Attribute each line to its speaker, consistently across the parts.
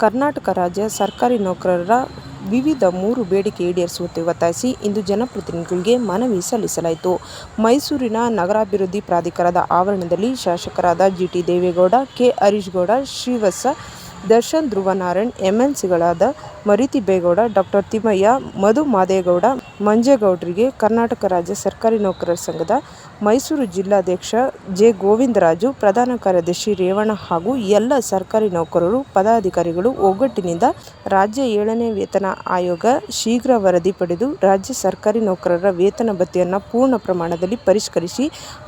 Speaker 1: ಕರ್ನಾಟಕ ರಾಜ್ಯ ಸರ್ಕಾರಿ ನೌಕರರ ವಿವಿಧ ಮೂರು ಬೇಡಿಕೆ ಈಡೇರಿಸುವಂತೆ ಒತ್ತಾಯಿಸಿ ಇಂದು ಜನಪ್ರತಿನಿಧಿಗಳಿಗೆ ಮನವಿ ಸಲ್ಲಿಸಲಾಯಿತು. ಮೈಸೂರಿನ ನಗರಾಭಿವೃದ್ಧಿ ಪ್ರಾಧಿಕಾರದ ಆವರಣದಲ್ಲಿ ಶಾಸಕರಾದ G. T. Devegowda, K. Harishgowda Srivatsa, Darshan Dhruvanarayan, Marithibbegowda doctor Thimmaiah, Madhu Madegowda, ಮಂಜೇಗೌಡರಿಗೆ Karnataka ರಾಜ್ಯ ಸರ್ಕಾರಿ ನೌಕರರ ಸಂಘದ ಮೈಸೂರು ಜಿಲ್ಲಾಧ್ಯಕ್ಷ ಜೆ. ಗೋವಿಂದರಾಜು, ಪ್ರಧಾನ ಕಾರ್ಯದರ್ಶಿ ರೇವಣ್ಣ ಹಾಗೂ ಎಲ್ಲ ಸರ್ಕಾರಿ ನೌಕರರು, ಪದಾಧಿಕಾರಿಗಳು ಒಗ್ಗಟ್ಟಿನಿಂದ ರಾಜ್ಯ ಏಳನೇ ವೇತನ ಆಯೋಗ ಶೀಘ್ರ ವರದಿ ಪಡೆದು ರಾಜ್ಯ ಸರ್ಕಾರಿ ನೌಕರರ ವೇತನ ಭತ್ಯೆಯನ್ನು ಪೂರ್ಣ ಪ್ರಮಾಣದಲ್ಲಿ ಪರಿಷ್ಕರಿಸಿ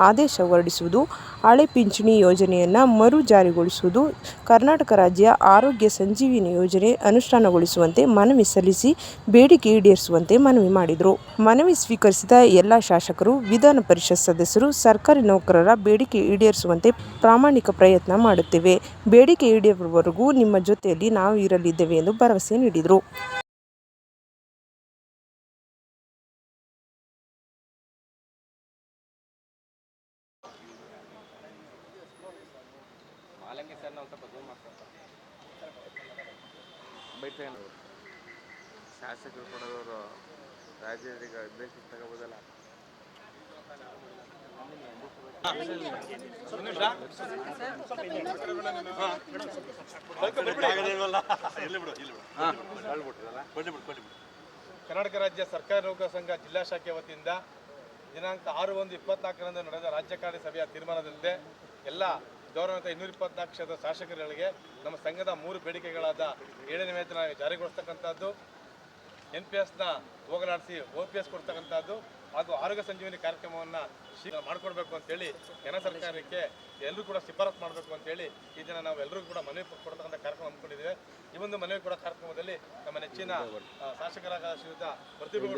Speaker 1: ಆದೇಶ ಹೊರಡಿಸುವುದು, ಹಳೆ ಪಿಂಚಣಿ ಯೋಜನೆಯನ್ನು ಮರು ಜಾರಿಗೊಳಿಸುವುದು, ಕರ್ನಾಟಕ ರಾಜ್ಯ ಆರೋಗ್ಯ ಸಂಜೀವಿನಿ ಯೋಜನೆ ಅನುಷ್ಠಾನಗೊಳಿಸುವಂತೆ ಮನವಿ ಸಲ್ಲಿಸಿ ಬೇಡಿಕೆ ಈಡೇರಿಸುವಂತೆ ಮನವಿ ಮಾಡಿದರು. ಮನವಿ ಸ್ವೀಕರಿಸಿದ ಎಲ್ಲ ಶಾಸಕರು, ವಿಧಾನ ಪರಿಷತ್ ಸದಸ್ಯರು ಸರ್ಕಾರಿ ನೌಕರರ ಬೇಡಿಕೆ ಈಡೇರಿಸುವಂತೆ ಪ್ರಾಮಾಣಿಕ ಪ್ರಯತ್ನ ಮಾಡುತ್ತೇವೆ. ಬೇಡಿಕೆ ಈಡೇರುವವರೆಗೂ ನಿಮ್ಮ ಜೊತೆಯಲ್ಲಿ ನಾವು ಇರಲಿದ್ದೇವೆ ಎಂದು ಭರವಸೆ ನೀಡಿದರು.
Speaker 2: ಮಾಲಂಗಿ ಸರ್ ನಾವು ಸ್ವಲ್ಪ ಝೂಮ್ ಮಾಡ್ತಾರೆ ಬೈಟ್ಕೊಂಡು ಶಾಸಕರು ಕೊಡೋದವರು ರಾಜ್ಯದೀಗ ಬೇಸಿಸ್ ತಗೋಬೋದಲ್ಲ
Speaker 3: ಕರ್ನಾಟಕ ರಾಜ್ಯ ಸರ್ಕಾರಿ ನೌಕರ ಸಂಘ ಜಿಲ್ಲಾ ಶಾಖೆ ವತಿಯಿಂದ ದಿನಾಂಕ ಆರು ಒಂದು ಇಪ್ಪತ್ನಾಲ್ಕರಂದು ನಡೆದ ರಾಜ್ಯ ಕಾರ್ಯ ಸಭೆಯ ತೀರ್ಮಾನದಂತೆ ಎಲ್ಲ ಗೌರವಿತ ಇನ್ನೂರ ಇಪ್ಪತ್ನಾಲ್ಕು ಕ್ಷೇತ್ರದ ಶಾಸಕರುಗಳಿಗೆ ನಮ್ಮ ಸಂಘದ ಮೂರು ಬೇಡಿಕೆಗಳಾದ ಏಳನೇ ವೇತನ ಜಾರಿಗೊಳಿಸ್ತಕ್ಕಂಥದ್ದು ಎನ್ ಪಿ ಎಸ್ನ ಹೋಗಲಾಡಿಸಿ ಒ ಪಿ ಎಸ್ ಕೊಡ್ತಕ್ಕಂಥದ್ದು ಹಾಗೂ ಆರೋಗ್ಯ ಸಂಜೀವಿನಿ ಕಾರ್ಯಕ್ರಮವನ್ನು ಶೀಘ್ರ ಮಾಡಿಕೊಡ್ಬೇಕು ಅಂತೇಳಿ ಕೇಂದ್ರ ಸರ್ಕಾರಕ್ಕೆ ಎಲ್ಲರೂ ಕೂಡ ಶಿಫಾರಸ್ ಮಾಡಬೇಕು ಅಂತೇಳಿ ಈ ದಿನ ನಾವು ಎಲ್ಲರೂ ಕೂಡ ಮನವಿ ಕೊಡ್ತಕ್ಕಂಥ ಕಾರ್ಯಕ್ರಮ ಹಮ್ಮಿಕೊಂಡಿದ್ದೇವೆ. ಈ ಒಂದು ಮನವಿ ಕೂಡ ಕಾರ್ಯಕ್ರಮದಲ್ಲಿ ನಮ್ಮ ನೆಚ್ಚಿನ ಶಾಸಕರಾದ ಶ್ರೀಯುತ ಪ್ರತಿಭೆ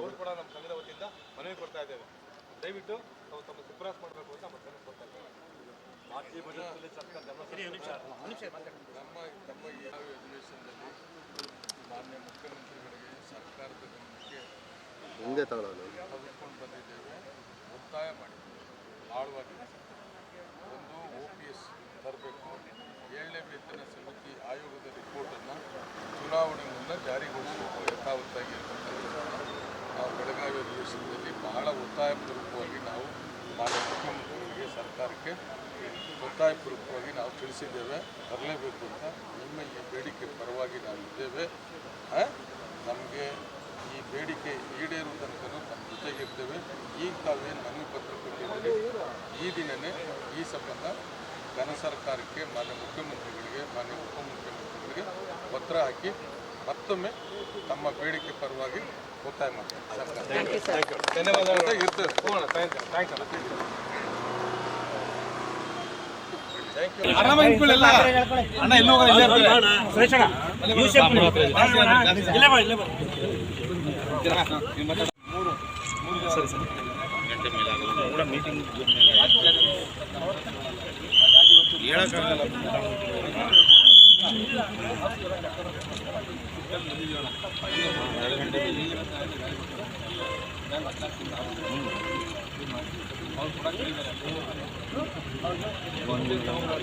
Speaker 3: ಅವರು ಕೂಡ ನಮ್ಮ ಸಂಘದ ವತಿಯಿಂದ ಮನವಿ ಕೊಡ್ತಾ ಇದ್ದೇವೆ. ದಯವಿಟ್ಟು ತಾವು ತಮ್ಮ ಶಿಫಾರಸ್ ಮಾಡಬೇಕು ಅಂತ ಮತ್ತೆ ಕೊಡ್ತಾ ಇದ್ದೇವೆ.
Speaker 4: ನಮ್ಮ ನಮ್ಮ ಯಾವ ಅಧಿವೇಶನದಲ್ಲಿ ಮಾನ್ಯ ಮುಖ್ಯಮಂತ್ರಿಗಳಿಗೆ ಸರ್ಕಾರದ ಗಮನಕ್ಕೆ
Speaker 5: ಹಿಂದೆ ತಗೊಳ್ಳೋದು?
Speaker 4: ತೆಗೆದುಕೊಂಡು ಬಂದಿದ್ದೇವೆ ಒತ್ತಾಯ ಮಾಡಿದ್ದೇವೆ ಆಳವಾಗಿ ಒಂದು ಒ ಪಿ ಎಸ್ ತರಬೇಕು. ಏಳನೇ ವೇತನ ಸಮಿತಿ ಆಯೋಗದ ರಿಪೋರ್ಟನ್ನು ಚುನಾವಣೆ ಮುನ್ನ ಜಾರಿಗೊಳಿಸಬೇಕು. ಯಥಾವತ್ತಾಗಿ ನಾವು ಬೆಳಗಾವಿ ಅಧಿವೇಶನದಲ್ಲಿ ಬಹಳ ಒತ್ತಾಯಪೂರ್ವಕವಾಗಿ ನಾವು ಮಾನ್ಯ ಮುಖ್ಯಮಂತ್ರಿಗಳಿಗೆ ಸರ್ಕಾರಕ್ಕೆ ಒತ್ತಾಯಪೂರ್ವಕವಾಗಿ ನಾವು ತಿಳಿಸಿದ್ದೇವೆ. ಬರಲೇಬೇಕು ಅಂತ ನಿಮ್ಮ ಈ ಬೇಡಿಕೆ ಪರವಾಗಿ ನಾವು ಇದ್ದೇವೆ ನಮಗೆ ಈ ಬೇಡಿಕೆ ಈಡೇರುವ ತನಕ ನಮ್ಮ ಜೊತೆಗಿರ್ತೇವೆ ಈಗ ತಾವೇನು ಮನವಿ ಪತ್ರ ಕೊಟ್ಟಿದ್ದೀರಿ? ಈ ದಿನವೇ ಈ ಸಂಬಂಧ ಘನ ಸರ್ಕಾರಕ್ಕೆ ಮಾನ್ಯ ಮುಖ್ಯಮಂತ್ರಿಗಳಿಗೆ ಮಾನ್ಯ ಉಪಮುಖ್ಯಮಂತ್ರಿಗಳಿಗೆ ಪತ್ರ ಹಾಕಿ ಮತ್ತೊಮ್ಮೆ ತಮ್ಮ ಬೇಡಿಕೆ ಪರವಾಗಿ ಒತ್ತಾಯ ಮಾಡ್ತೇವೆ. ಸರ್ಕಾರ
Speaker 3: ಧನ್ಯವಾದಗಳು
Speaker 4: ಇರ್ತೇವೆ
Speaker 3: ಹೋಗೋಣ ಥ್ಯಾಂಕ್ ಯು ಥ್ಯಾಂಕ್ಸ್ ಅಣ್ಣ ಎಲ್ಲೂ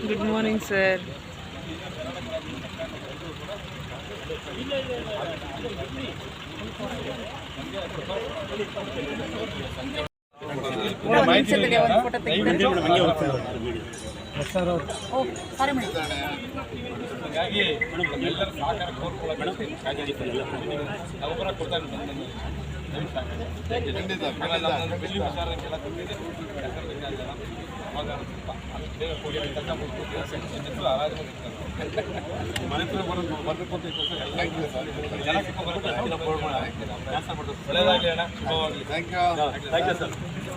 Speaker 1: ಗುಡ್ ಮಾರ್ನಿಂಗ್ ಸರ್
Speaker 3: ಹಾಗಾಗಿ ಎಲ್ಲರ ಸಹಕಾರ ಕೋರ್ಕೊಳ್ಳೋಕೆ ನಾವು ಕೂಡ ಕೊಡ್ತಾ ಇದ್ದೀವಿ. ಥ್ಯಾಂಕ್ ಯು ಬಿಲ್ಲಿ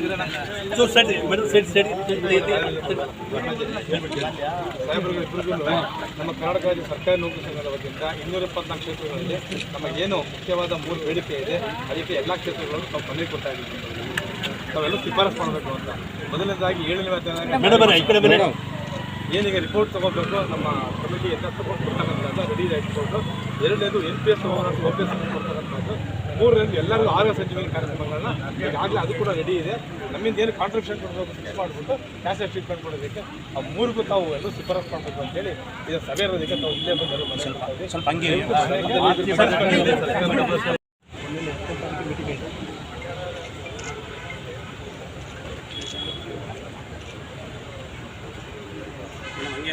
Speaker 3: ಕೊಡಿ ಸರಿ ಮೇಡಮ್ ಸರಿ ಸರಿ ಸಾಹೇಬರುಗಳು ಇಬ್ಬರಿಗೂ ನಮ್ಮ ಕರ್ನಾಟಕ ರಾಜ್ಯ ಸರ್ಕಾರಿ ನೌಕರಿ ಸಂಘದ ವತಿಯಿಂದ ಇನ್ನೂರ ಇಪ್ಪತ್ನಾಲ್ಕು ಕ್ಷೇತ್ರಗಳಲ್ಲಿ ನಮಗೇನು ಏನು ಮುಖ್ಯವಾದ ಮೂರು ಬೇಡಿಕೆ ಇದೆ ಅದಕ್ಕೆ ಎಲ್ಲ ಕ್ಷೇತ್ರಗಳನ್ನು ನಾವು ಮನವಿ ಕೊಡ್ತಾ ಇದ್ದೀವಿ. ತಾವೆಲ್ಲ ಶಿಫಾರಸು ಮಾಡಬೇಕು ಅಂತ. ಮೊದಲನೇದಾಗಿ ಏಳನೇ ಏನೀಗ ರಿಪೋರ್ಟ್ ತಗೋಬೇಕು ನಮ್ಮ ಕಮಿಟಿ ಎಲ್ಲ ಸಪೋರ್ಟ್ ಕೊಡ್ತಕ್ಕಂಥದ್ದು ರೆಡಿ ರಿಪೋರ್ಟು ಎರಡನೇದು N P S O P S ಕೊಡ್ತಕ್ಕಂಥದ್ದು ಮೂರನೇದು ಎಲ್ಲರಿಗೂ ಆರೋಗ್ಯ ಸಂಜೀವನಿ ಕಾರ್ಯಕ್ರಮಗಳನ್ನ ಈಗಾಗಲೇ ಅದು ಕೂಡ ರೆಡಿ ಇದೆ. ನಮ್ಮಿಂದ ಏನು ಕಾಂಟ್ರಿಬ್ಯೂಷನ್ ಕೊಡಬೇಕು ಫಿಕ್ಸ್ ಮಾಡಿಬಿಟ್ಟು ಕ್ಯಾಸೆಟ್ ಟ್ರೀಟ್ಮೆಂಟ್ ಮಾಡೋದಕ್ಕೆ ಆ ಮೂರಿಗೂ ತಾವು ಎಲ್ಲರೂ ಶಿಫಾರಸ್ ಮಾಡಬೇಕು ಅಂತೇಳಿ ಇದು ಸಭೆ ಇರೋದಕ್ಕೆ ತಾವು ಇಲ್ಲೇ ಬಂದರು ಸ್ವಲ್ಪ ಹಂಗೆ ಕಾರ್ಯಕ್ರಮ ಎಲ್ಲ ಸರ್ಕಾರಿ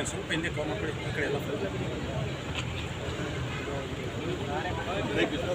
Speaker 3: ಸಂಬಂಧಪಟ್ಟ ನೌಕರರಿಗೆ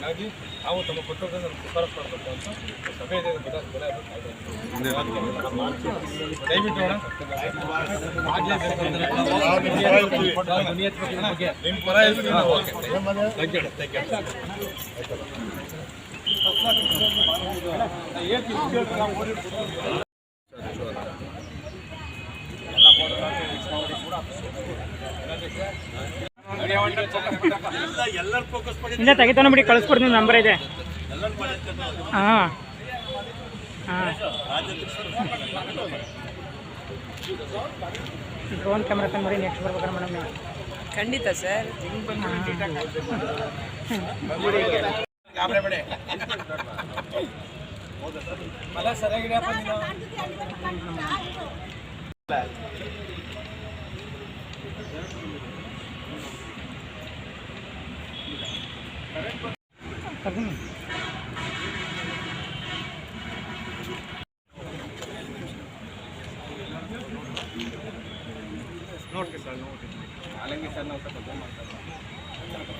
Speaker 3: ಹಾಗಾಗಿ ನಾವು ತಮ್ಮ ಕುಟುಂಬದಿಂದ ನಮ್ಗೆ ಶಿಫಾರಸು ಮಾಡಬೇಕು ಅಂತ ಸಭೆ ಇದೆ ಅಂತ ಜನ ಜನ ಅದು ಕಾಯ್ತಾ ಇದ್ದಾರೆ. ದಯವಿಟ್ಟು ನಿಮ್ಮ ಪರ ಇರ್ತೀವಿ ನಾವು. ಅಣ್ಣ,
Speaker 6: ಇಲ್ಲ ತೆಗಿತಾನೆ ಬಿಡಿ ಕಳಿಸ್ಕೊಡ್ತೀನಿ ನಂಬರ್ ಇದೆ. ಹಾಂ. ಹಾಂ. ಡ್ರೋನ್ ಕ್ಯಾಮ್ರಾ ತಂದು ಮಾಡಿ ನೆಕ್ಸ್ಟ್ ಬರ್ಬೇಕಾರೆ ಮೇಡಮ್ ನೀವು.
Speaker 1: ಖಂಡಿತ ಸರ್.
Speaker 6: ಕರ್ಕೊಂಡು
Speaker 2: ನೋಡ್ರಿ ಸರ್ ನೋಡ್ರಿ ಹಾಲಂಗಿ ಸರ್ ನಾವು ಸ್ವಲ್ಪ ಜೂಮ್ ಮಾಡ್ತಾರೆ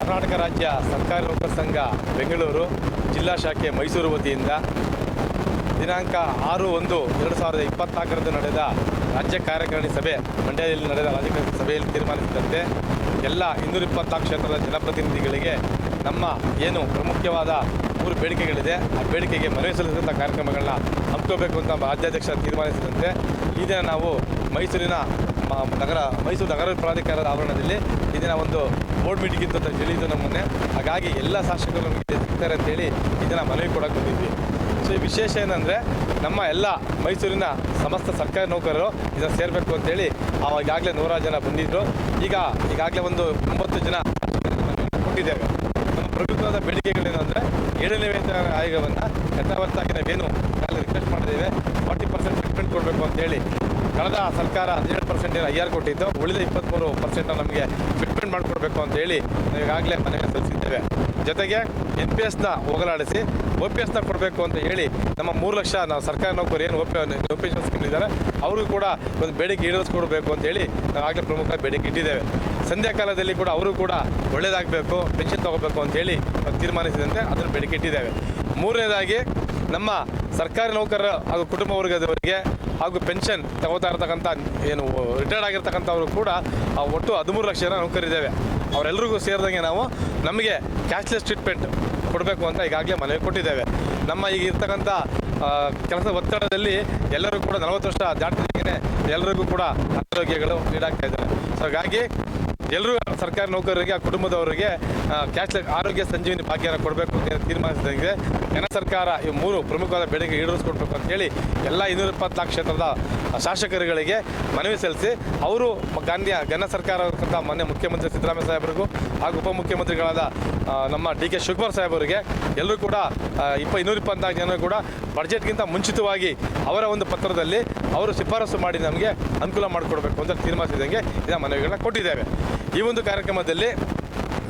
Speaker 3: ಕರ್ನಾಟಕ ರಾಜ್ಯ ಸರ್ಕಾರಿ ನೌಕರ ಸಂಘ ಬೆಂಗಳೂರು ಜಿಲ್ಲಾ ಶಾಖೆ ಮೈಸೂರು ವತಿಯಿಂದ ದಿನಾಂಕ ಆರು ಒಂದು ಎರಡು ಸಾವಿರದ ಇಪ್ಪತ್ನಾಲ್ಕರಂದು ನಡೆದ ರಾಜ್ಯ ಕಾರ್ಯಕಾರಿಣಿ ಸಭೆ, ಮಂಡ್ಯದಲ್ಲಿ ನಡೆದ ರಾಜ್ಯ ಸಭೆಯಲ್ಲಿ ತೀರ್ಮಾನಿಸಿದಂತೆ ಎಲ್ಲ ಇನ್ನೂರ ಇಪ್ಪತ್ನಾಲ್ಕು ಕ್ಷೇತ್ರದ ಜನಪ್ರತಿನಿಧಿಗಳಿಗೆ ನಮ್ಮ ಏನು ಪ್ರಮುಖವಾದ ಮೂರು ಬೇಡಿಕೆಗಳಿದೆ, ಆ ಬೇಡಿಕೆಗೆ ಮನವಿ ಸಲ್ಲಿಸಿದಂಥ ಕಾರ್ಯಕ್ರಮಗಳನ್ನ ಹಮ್ಮಿಕೋಬೇಕು ಅಂತ ರಾಜ್ಯಾಧ್ಯಕ್ಷ ತೀರ್ಮಾನಿಸಿದಂತೆ ಈ ದಿನ ನಾವು ಮೈಸೂರಿನ ನಗರ, ಮೈಸೂರು ನಗರ ಪ್ರಾಧಿಕಾರದ ಆವರಣದಲ್ಲಿ ಈ ಒಂದು ಬೋರ್ಡ್ ಮೀಟಿಂಗ್ ಅಂತ ಹೇಳಿದ್ದು ನಮ್ಮನ್ನೇ. ಹಾಗಾಗಿ ಎಲ್ಲ ಶಾಸಕರು ನಮಗೆ ಸಿಗ್ತಾರೆ ಅಂತೇಳಿ ಇದನ್ನು ದಿನ ಮನವಿ ಕೊಡೋಕೆ ಬಂದಿದ್ವಿ. ಸೊ ಈ ವಿಶೇಷ ಏನಂದರೆ ನಮ್ಮ ಎಲ್ಲ ಮೈಸೂರಿನ ಸಮಸ್ತ ಸರ್ಕಾರಿ ನೌಕರರು ಇದನ್ನು ಸೇರಬೇಕು ಅಂತೇಳಿ ಈಗಾಗಲೇ ನೂರಾರು ಜನ ಬಂದಿದ್ದರು ಈಗ, ಈಗಾಗಲೇ ಒಂದು ಒಂಬತ್ತು ಜನ ಕೊಟ್ಟಿದ್ದೇವೆ ನಮ್ಮ ಪ್ರಮುಖವಾದ ಬೇಡಿಕೆಗಳೇನೆಂದರೆ ಏಳನೇ ವೇತನ ಆಯೋಗವನ್ನು ಯಥಾವತ್ತಾಗಿ ನಾವೇನು ರಿಕ್ವೆಸ್ಟ್ ಮಾಡಿದ್ದೇವೆ ಫಾರ್ಟಿ ಪರ್ಸೆಂಟ್ ಟ್ರೀಟ್ಮೆಂಟ್ ಕೊಡಬೇಕು ಅಂತೇಳಿ ಕಳೆದ ಸರ್ಕಾರ ಹದಿನೇಳು ಪರ್ಸೆಂಟ್ ಏನು ಐ ಆರ್ ಕೊಟ್ಟಿದ್ದು, ಉಳಿದ ಇಪ್ಪತ್ತ್ಮೂರು ಪರ್ಸೆಂಟ್ ನಮಗೆ ಫಿಟ್ಮೆಂಟ್ ಮಾಡಿಕೊಡ್ಬೇಕು ಅಂತೇಳಿ ಈಗಾಗಲೇ ಮನವಿ ಸಲ್ಲಿಸಿದ್ದೇವೆ. ಜೊತೆಗೆ ಎನ್ ಪಿ ಎಸ್ನ ಹೋಗಲಾಡಿಸಿ ಒ ಪಿ ಎಸ್ನ ಕೊಡಬೇಕು ಅಂತ ಹೇಳಿ ನಮ್ಮ ಮೂರು ಲಕ್ಷ ನಾವು ಸರ್ಕಾರಿ ನೌಕರು ಏನು ಒ ಪಿ ಎಸ್ ಇದ್ದಾರೆ ಅವ್ರಿಗೂ ಕೂಡ ಒಂದು ಬೇಡಿಕೆ ಈಡೇರಿಸ್ಕೊಡ್ಬೇಕು ಅಂತೇಳಿ ನಾವು ಆಗಲೇ ಪ್ರಮುಖ ಬೇಡಿಕೆ ಇಟ್ಟಿದ್ದೇವೆ. ಸಂಧ್ಯಾ ಕಾಲದಲ್ಲಿ ಕೂಡ ಅವರು ಕೂಡ ಒಳ್ಳೇದಾಗಬೇಕು ಪೆನ್ಷನ್ ತಗೋಬೇಕು ಅಂತೇಳಿ ತೀರ್ಮಾನಿಸಿದಂತೆ ಅದನ್ನು ಬೇಡಿಕೆ ಇಟ್ಟಿದ್ದೇವೆ. ಮೂರನೇದಾಗಿ ನಮ್ಮ ಸರ್ಕಾರಿ ನೌಕರರ ಹಾಗೂ ಕುಟುಂಬ ವರ್ಗದವರಿಗೆ ಹಾಗೂ ಪೆನ್ಷನ್ ತಗೋತಾ ಇರ್ತಕ್ಕಂಥ, ಏನು ರಿಟೈರ್ಡ್ ಆಗಿರ್ತಕ್ಕಂಥವ್ರು ಕೂಡ ಆ ಒಟ್ಟು ಹದಿಮೂರು ಲಕ್ಷ ಜನ ನೌಕರಿದ್ದೇವೆ ಅವರೆಲ್ಲರಿಗೂ ಸೇರಿದಂಗೆ ನಾವು ನಮಗೆ ಕ್ಯಾಶ್ಲೆಸ್ ಟ್ರೀಟ್ಮೆಂಟ್ ಕೊಡಬೇಕು ಅಂತ ಈಗಾಗಲೇ ಮನವಿ ಕೊಟ್ಟಿದ್ದೇವೆ. ನಮ್ಮ ಈಗ ಇರ್ತಕ್ಕಂಥ ಕೆಲಸ ಒತ್ತಡದಲ್ಲಿ ಎಲ್ಲರೂ ಕೂಡ ನಲವತ್ತು ವರ್ಷ ದಾಟಿದಂಗೆ ಎಲ್ಲರಿಗೂ ಕೂಡ ಅನಾರೋಗ್ಯಗಳು ಈಡಾಗ್ತಾ ಇದ್ದಾರೆ ಸೊ ಹಾಗಾಗಿ ಎಲ್ಲರೂ ಸರ್ಕಾರಿ ನೌಕರರಿಗೆ, ಆ ಕುಟುಂಬದವರಿಗೆ ಕ್ಯಾಶ್ಲೆಸ್ ಆರೋಗ್ಯ ಸಂಜೀವಿನಿ ಭಾಗ್ಯನ ಕೊಡಬೇಕು ಅಂತ ತೀರ್ಮಾನಿಸಿದಂಗೆ ಜನ ಸರ್ಕಾರ ಈ ಮೂರು ಪ್ರಮುಖವಾದ ಬೇಡಿಕೆ ಈಡೇರಿಸ್ಕೊಡ್ಬೇಕು ಅಂತೇಳಿ ಎಲ್ಲ ಇನ್ನೂರ ಇಪ್ಪತ್ನಾಲ್ಕು ಕ್ಷೇತ್ರದ ಶಾಸಕರುಗಳಿಗೆ ಮನವಿ ಸಲ್ಲಿಸಿ, ಅವರು ಗಾಂಧಿಯ ಘನ ಸರ್ಕಾರ ಮಾನ್ಯ ಮುಖ್ಯಮಂತ್ರಿ ಸಿದ್ದರಾಮಯ್ಯ ಸಾಹೇಬರಿಗೂ ಹಾಗೂ ಉಪಮುಖ್ಯಮಂತ್ರಿಗಳಾದ ನಮ್ಮ ಡಿ ಕೆ ಶಿವಕುಮಾರ್ ಸಾಹೇಬರಿಗೆ ಎಲ್ಲರೂ ಕೂಡ ಇಪ್ಪ ಇನ್ನೂರ ಇಪ್ಪತ್ನಾಲ್ಕು ಜನ ಕೂಡ ಬಡ್ಜೆಟ್ಗಿಂತ ಮುಂಚಿತವಾಗಿ ಅವರ ಒಂದು ಪತ್ರದಲ್ಲಿ ಅವರು ಶಿಫಾರಸು ಮಾಡಿ ನಮಗೆ ಅನುಕೂಲ ಮಾಡಿಕೊಡ್ಬೇಕು ಅಂತ ತೀರ್ಮಾನಿಸಿದಂಗೆ ಇದನ್ನು ಮನವಿಗಳನ್ನ ಕೊಟ್ಟಿದ್ದೇವೆ. ಈ ಒಂದು ಕಾರ್ಯಕ್ರಮದಲ್ಲಿ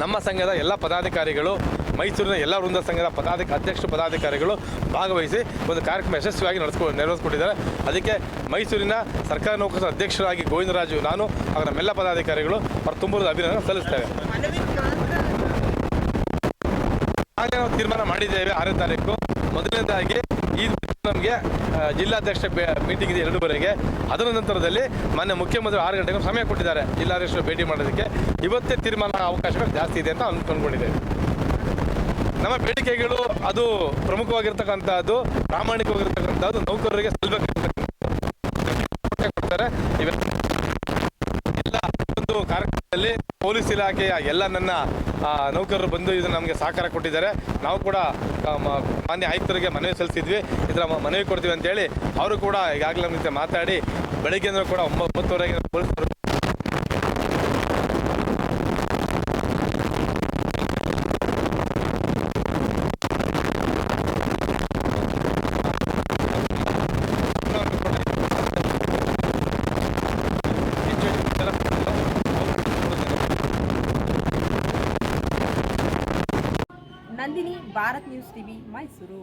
Speaker 3: ನಮ್ಮ ಸಂಘದ ಎಲ್ಲ ಪದಾಧಿಕಾರಿಗಳು, ಮೈಸೂರಿನ ಎಲ್ಲ ವೃಂದ ಸಂಘದ ಪದಾಧಿಕ, ಅಧ್ಯಕ್ಷ ಪದಾಧಿಕಾರಿಗಳು ಭಾಗವಹಿಸಿ ಒಂದು ಕಾರ್ಯಕ್ರಮ ಯಶಸ್ವಿಯಾಗಿ ನಡೆಸ್ಕೊ, ನೆರವೇರಿಸ್ಕೊಟ್ಟಿದ್ದಾರೆ. ಅದಕ್ಕೆ ಮೈಸೂರಿನ ಸರ್ಕಾರಿ ನೌಕರರ ಅಧ್ಯಕ್ಷರಾಗಿ ಗೋವಿಂದರಾಜು ನಾನು, ಹಾಗೂ ನಮ್ಮೆಲ್ಲ ಪದಾಧಿಕಾರಿಗಳು ಅವರು ತುಂಬರದ ಅಭಿನಂದನೆ ಸಲ್ಲಿಸ್ತೇವೆ. ಹಾಗೆ ನಾವು ತೀರ್ಮಾನ ಮಾಡಿದ್ದೇವೆ ಆರನೇ ತಾರೀಕು. ಮೊದಲನೇದಾಗಿ ಈ ನಮಗೆ ಜಿಲ್ಲಾಧ್ಯಕ್ಷ ಮೀಟಿಂಗ್ ಇದೆ ಎರಡೂವರೆಗೆ. ಅದರ ನಂತರದಲ್ಲಿ ಮೊನ್ನೆ ಮುಖ್ಯಮಂತ್ರಿ ಆರು ಗಂಟೆಗೆ ಸಮಯ ಕೊಟ್ಟಿದ್ದಾರೆ. ಜಿಲ್ಲಾಧ್ಯಕ್ಷರು ಭೇಟಿ ಮಾಡೋದಕ್ಕೆ. ಇವತ್ತೇ ತೀರ್ಮಾನ ಅವಕಾಶಗಳು ಜಾಸ್ತಿ ಇದೆ ಅಂತ ಅಂದ್ಕೊಂಡಿದ್ದೇವೆ ನಮ್ಮ ಬೇಡಿಕೆಗಳು ಅದು ಪ್ರಮುಖವಾಗಿರ್ತಕ್ಕಂಥದ್ದು, ಪ್ರಾಮಾಣಿಕವಾಗಿರ್ತಕ್ಕಂಥದ್ದು, ನೌಕರರಿಗೆ ಸಲ್ಲಬೇಕಿರ್ತಕ್ಕಂಥ ಇವೆಲ್ಲ ಒಂದು ಕಾರ್ಯಕ್ರಮದಲ್ಲಿ ಪೊಲೀಸ್ ಇಲಾಖೆಯ ಎಲ್ಲ ನನ್ನ ನೌಕರರು ಬಂದು ಇದನ್ನು ನಮಗೆ ಸಹಕಾರ ಕೊಟ್ಟಿದ್ದಾರೆ. ನಾವು ಕೂಡ ಮಾನ್ಯ ಆಯುಕ್ತರಿಗೆ ಮನವಿ ಸಲ್ಲಿಸಿದ್ವಿ. ಇದರ ಮನವಿ ಕೊಡ್ತೀವಿ ಅಂತೇಳಿ ಅವರು ಕೂಡ ಈಗಾಗಲೇ ನಮ್ಮ ಜೊತೆ ಮಾತಾಡಿ ಬೆಳಗ್ಗೆಯಿಂದ ಕೂಡ ಒಂಬತ್ತುವರೆಗೆ ಪೊಲೀಸರು
Speaker 1: ಭಾರತ್ ನ್ಯೂಸ್ ಟಿವಿ ಮೈಸೂರು